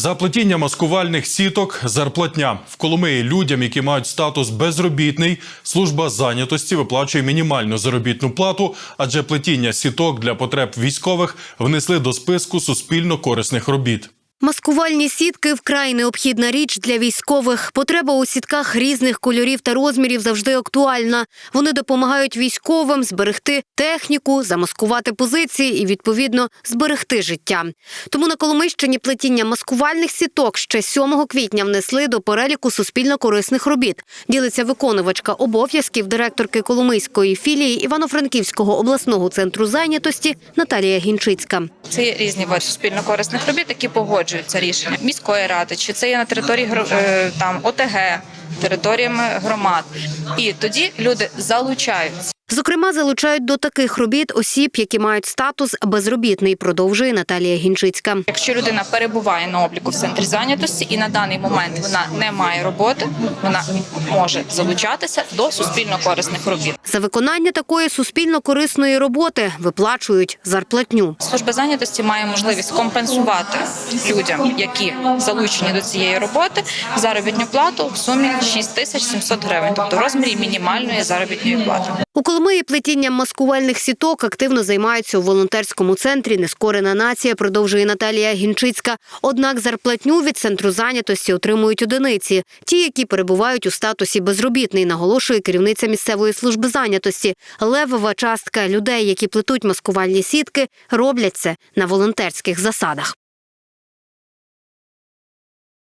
За плетіння маскувальних сіток зарплатня в Коломиї людям, які мають статус безробітний, служба зайнятості виплачує мінімальну заробітну плату, адже плетіння сіток для потреб військових внесли до списку суспільно корисних робіт. Маскувальні сітки вкрай необхідна річ для військових. Потреба у сітках різних кольорів та розмірів завжди актуальна. Вони допомагають військовим зберегти техніку, замаскувати позиції і відповідно зберегти життя. Тому на Коломийщині плетіння маскувальних сіток ще 7 квітня внесли до переліку суспільно корисних робіт. Ділиться виконувачка обов'язків директорки Коломийської філії Івано-Франківського обласного центру зайнятості Наталія Гінчицька. Це є різні види суспільно корисних робіт, які погоджуються рішення міської ради, чи це є на території е, там ОТГ, територіями громад. І тоді люди залучаються. Зокрема, залучають до таких робіт осіб, які мають статус безробітний, продовжує Наталія Гінчицька. Якщо людина перебуває на обліку в центрі зайнятості і на даний момент вона не має роботи, вона може залучатися до суспільно корисних робіт. За виконання такої суспільно корисної роботи виплачують зарплатню. Служба зайнятості має можливість компенсувати людям, які залучені до цієї роботи, заробітну плату в сумі 6700 гривень, тобто в розмірі мінімальної заробітної плати. У Коломиї плетінням маскувальних сіток активно займаються у волонтерському центрі Нескорена нація, продовжує Наталія Гінчицька. Однак зарплатню від центру зайнятості отримують одиниці, ті, які перебувають у статусі безробітний, наголошує керівниця місцевої служби зайнятості. Левова частка людей, які плетуть маскувальні сітки, роблять це на волонтерських засадах.